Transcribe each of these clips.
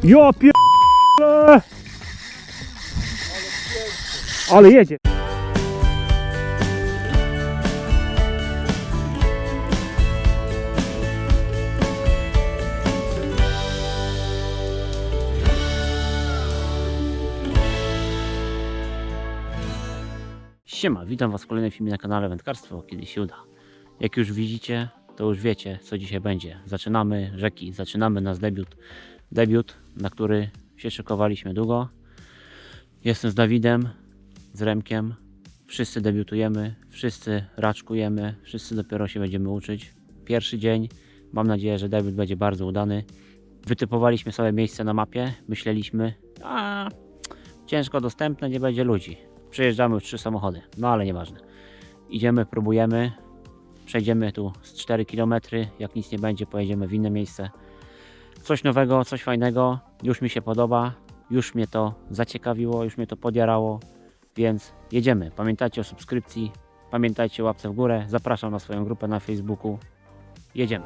Ja pier... Ale jedzie. Siema, witam Was w kolejnym filmie na kanale Wędkarstwo, kiedy się uda. Jak już widzicie, to już wiecie, co dzisiaj będzie. Zaczynamy rzeki, zaczynamy nasz debiut. Debiut, na który się szykowaliśmy długo. Jestem z Dawidem, z Remkiem. Wszyscy debiutujemy, wszyscy raczkujemy, wszyscy dopiero się będziemy uczyć. Pierwszy dzień, mam nadzieję, że debiut będzie bardzo udany. Wytypowaliśmy sobie miejsce na mapie, myśleliśmy, a ciężko dostępne, nie będzie ludzi. Przejeżdżamy już trzy samochody, no ale nieważne. Idziemy, próbujemy, przejdziemy tu z 4 km, jak nic nie będzie, pojedziemy w inne miejsce. Coś nowego, coś fajnego, już mi się podoba, już mnie to zaciekawiło, już mnie to podjarało, więc jedziemy. Pamiętajcie o subskrypcji, pamiętajcie o łapce w górę, zapraszam na swoją grupę na Facebooku. Jedziemy.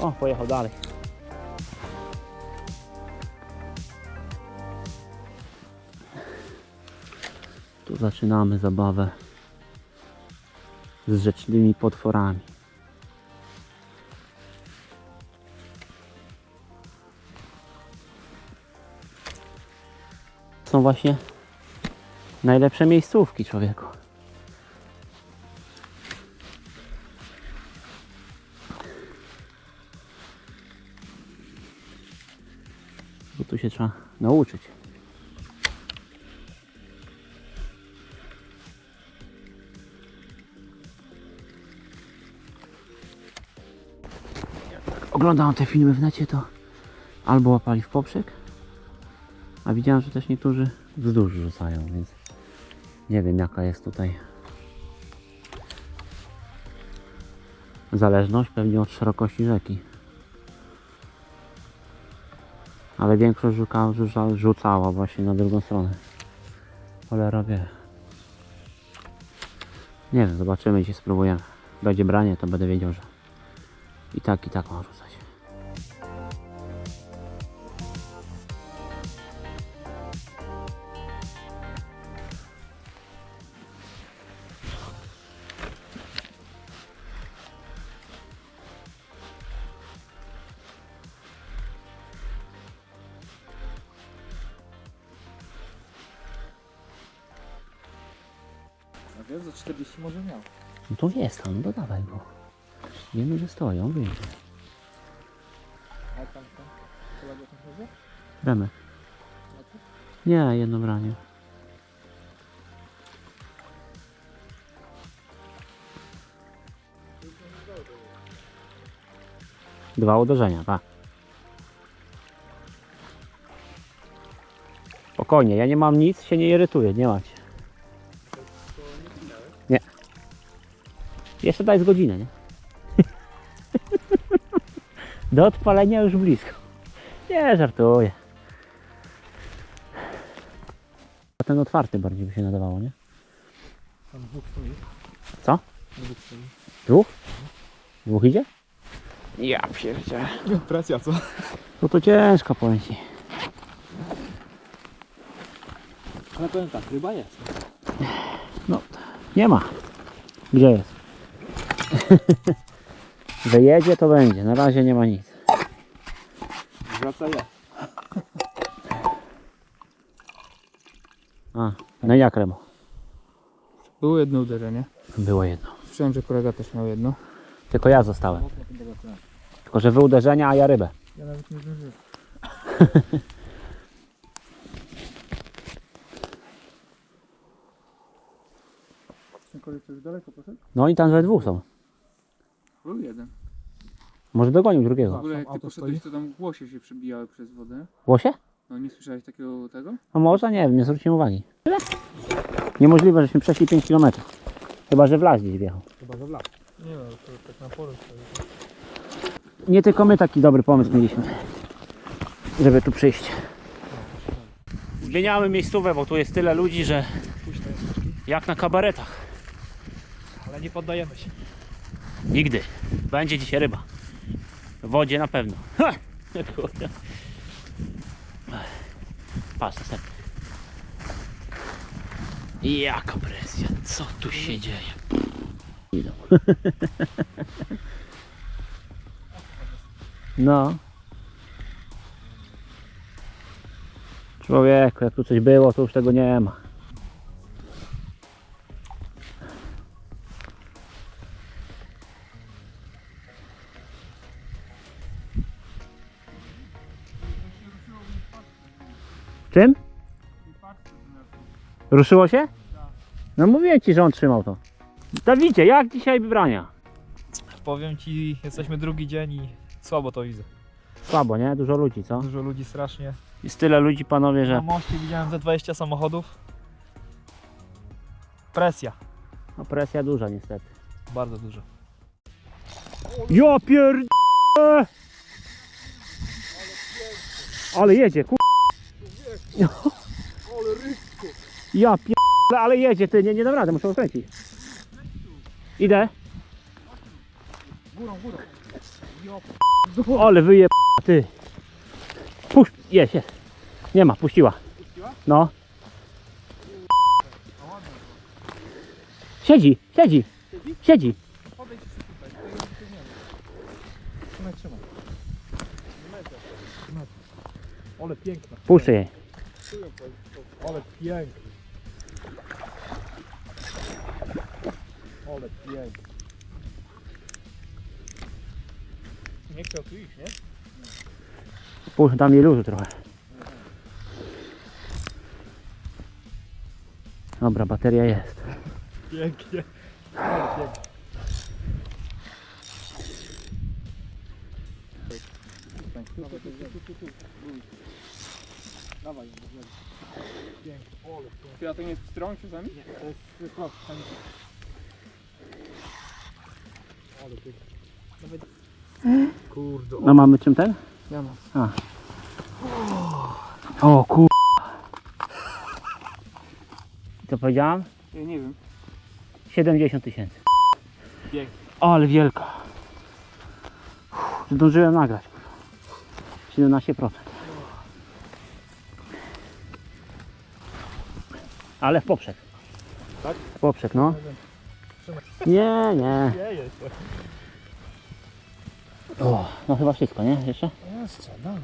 O, pojechał dalej. Tu zaczynamy zabawę z rzecznymi potworami. Są właśnie najlepsze miejscówki człowieku. Bo tu się trzeba nauczyć. oglądałem te filmy w necie, to albo łapali w poprzek, a widziałem, że też niektórzy wzdłuż rzucają, więc nie wiem jaka jest tutaj zależność, pewnie od szerokości rzeki. Ale większość rzuca, rzuca, rzucała właśnie na drugą stronę. Cholera wie. Nie wiem, zobaczymy, dzisiaj spróbujemy. Będzie branie, to będę wiedział, że i tak, i tak mam rzucać. A wiesz, za 40 może miał. No to jest tam, no dawaj go. Wiemy, że stoi, on wyjdzie. A tam tam kolega tam chodzą? Remek. Nie, jedno branie. Dwa uderzenia, tak. Spokojnie, ja nie mam nic, się nie irytuję, nie macie. Jeszcze daj z godzinę, nie? Do odpalenia już blisko. Nie, żartuję. A ten otwarty bardziej by się nadawało, nie? Tam dwóch stoi. Co? Dwóch stoi. Dwóch? Dwóch idzie? Ja pierdzielę. Presja co? No to ciężko powiem ci. Ale powiem tak, ryba jest. No, nie ma. Gdzie jest? Wyjedzie to będzie, na razie nie ma nic. Wraca. A, no i jak Remo? Było jedno uderzenie. Było jedno. Słyszałem, że kolega też miał jedno. Tylko ja zostałem. Tylko, że wy uderzenia, a ja rybę. Ja nawet nie zdążyłem. Ten koleś już daleko poszedł? No i tam we dwóch są. Był jeden. Może dogonił W drugiego. ogóle jak a ty poszedłeś, to tam głosie się przebijały przez wodę. Łosie? No nie słyszałeś takiego tego? No może, nie wiem, nie zwróciłem uwagi. Niemożliwe, żeśmy przeszli 5 km. Chyba, że w las gdzieś wjechał. Chyba, że w las. Nie no, to tak na polu stoi. Nie tylko my taki dobry pomysł mieliśmy, żeby tu przyjść. Zmieniamy miejscówę, bo tu jest tyle ludzi, że jak na kabaretach. Ale nie poddajemy się. Nigdy. Będzie dzisiaj ryba. W wodzie na pewno. Ha! Kurde. Patrz, następny. Jaka presja, co tu się dzieje? No. Człowieku, jak tu coś było, to już tego nie ma. Czym? Ruszyło się? No mówię ci, że on trzymał to. Dawidzie, jak dzisiaj wybrania? Powiem ci, jesteśmy drugi dzień i słabo to widzę. Słabo, nie? Dużo ludzi, co? Dużo ludzi strasznie. Jest tyle ludzi, panowie, Na że... moście widziałem ze 20 samochodów. Presja. No presja duża niestety. Bardzo dużo. Ja pierd... Ale jedzie, kur... Ja pierd... Ale jedzie, ty, nie, nie dam rady, muszę odkręcić. Idę. Górą, górą. Ale wyje... ty. Puść, jest, jest. Nie ma, puściła. No. Siedzi, siedzi, siedzi. Podejdź jeszcze tutaj, nie. Trzymaj. Ale piękna. Puszczę jej. Ale piękny. Ale piękny. Nie chciał tu iść, nie? Puszczę, dam jej luzu trochę. Dobra, bateria jest. Pięknie. Ale pięknie. Dawaj, Pięknie. Ale pięknie. Ty, a to nie jest pstrąg czasami? Nie, to jest krok. Ale pięknie. Nawet... Kurde. No mamy czym ten? Ja mam. A. O kur... Co powiedziałam? Ja nie wiem. 70 tysięcy. Pięknie. Ale wielka. Zdążyłem nagrać. 17%. Ale w poprzek. Tak? W poprzek, no. Nie, nie. Nie jest. O, no chyba wszystko, nie? Jeszcze? Jeszcze, dalej.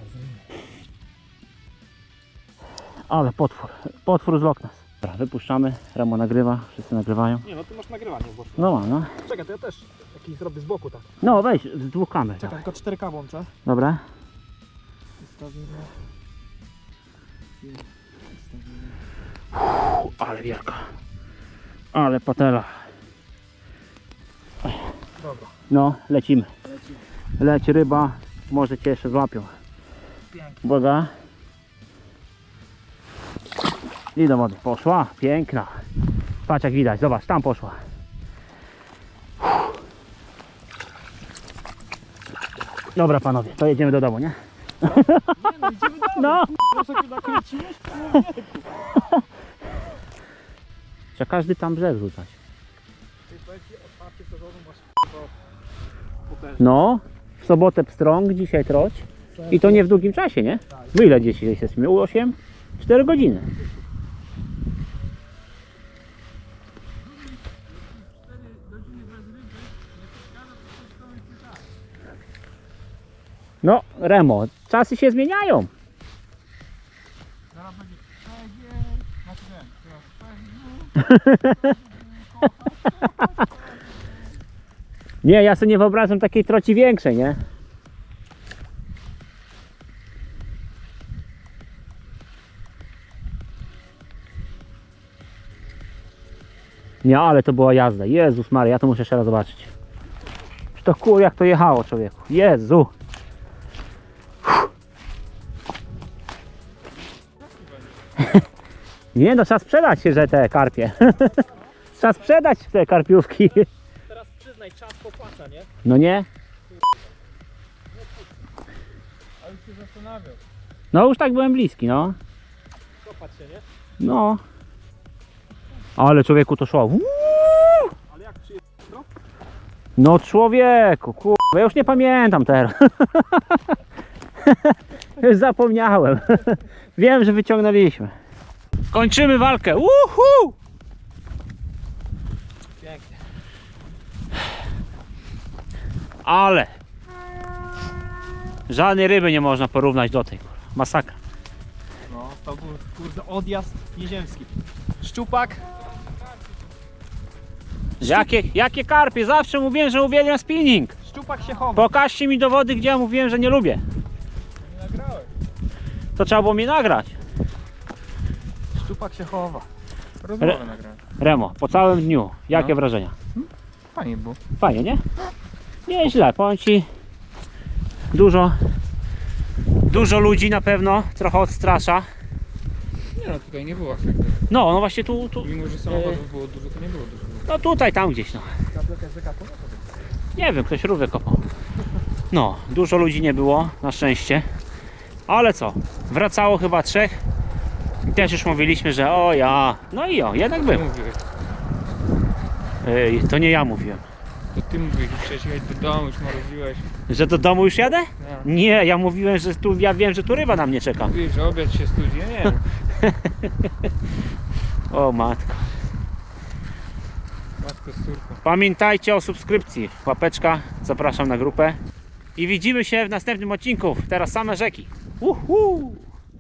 Ale potwór. Potwór z Loch Ness. Dobra, wypuszczamy. Ramo nagrywa. Wszyscy nagrywają. Nie no, ty masz nagrywanie bo. No mam, no. Czekaj, to ja też jakiś zrobię z boku tak. No weź, z dwóch kamer. Czekaj, tylko 4K włączę. Dobra. Ustawimy. Ale wielka. Ale patela. Dobra. No, lecimy. Leci ryba. Może cię jeszcze złapią. Pięknie. Uwaga. I do wody. Poszła. Piękna. Patrz jak widać. Zobacz, tam poszła. Dobra panowie, to jedziemy do domu, nie? Nie no, idziemy dalej. No. Proszę, kiedy nakręciłeś? Trzeba każdy tam brzeg rzucać. No, w sobotę pstrąg, dzisiaj troć. I to nie w długim czasie, nie? My ile dzieci jesteśmy? U 8? 4 godziny. No, Remo, czasy się zmieniają. Zaraz będzie Fegier, znaczy ten, teraz Fegier. Nie, ja sobie nie wyobrażam takiej troci większej, nie? Nie, ale to była jazda. Jezus Maria, ja to muszę jeszcze raz zobaczyć. Czy to kur, jak to jechało człowieku. Jezu. Nie no, trzeba sprzedać się, że te karpie. trzeba sprzedać te karpiówki. Teraz przyznaj, czas popłaca, nie? No nie? A już się zastanawiał. No już tak byłem bliski, no. Kopać się, nie? No. Ale człowieku to szło. Uuu! Ale jak przyjedzie? No człowieku, kurwa, ja już nie pamiętam teraz. Już zapomniałem. Wiem, że wyciągnęliśmy. Kończymy walkę. Uhu! Pięknie. Ale żadnej ryby nie można porównać do tej. kurwa. Masakra. No, to był kurde odjazd nieziemski. Szczupak. Jakie, jakie karpie? Zawsze mówiłem, że uwielbiam spinning. Szczupak się chowa. Pokażcie mi dowody, gdzie ja mówiłem, że nie lubię. Nie nagrałem. To trzeba było mi nagrać. Szczupak się chowa. Rozmowę nagrałem. Remo, po całym dniu, jakie No. wrażenia? Fajnie było. Fajnie, nie? Nieźle, powiem ci. Dużo, dużo ludzi na pewno, trochę odstrasza. Nie no, tutaj nie było aż tak dużo. No, no właśnie tu, tu Mimo, że samochodów było dużo, to nie było dużo. no tutaj, tam gdzieś, no. Nie wiem, ktoś rówę kopał. No, dużo ludzi nie było, na szczęście. Ale co, wracało chyba trzech. I też już mówiliśmy, że o ja. No i o, jednak był. mówiłeś. Ej, to nie ja mówiłem. To ty mówiłeś, że chciałeś jechać do domu, już moroziłeś. Że do domu już jadę? Nie. Nie, ja mówiłem, że tu, ja wiem, że tu ryba na mnie czeka. Mówiłeś, że obiad się studzi, nie wiem. O matko. Matko z córką. Pamiętajcie o subskrypcji. Łapeczka, zapraszam na grupę. I widzimy się w następnym odcinku. Teraz same rzeki. Uhu!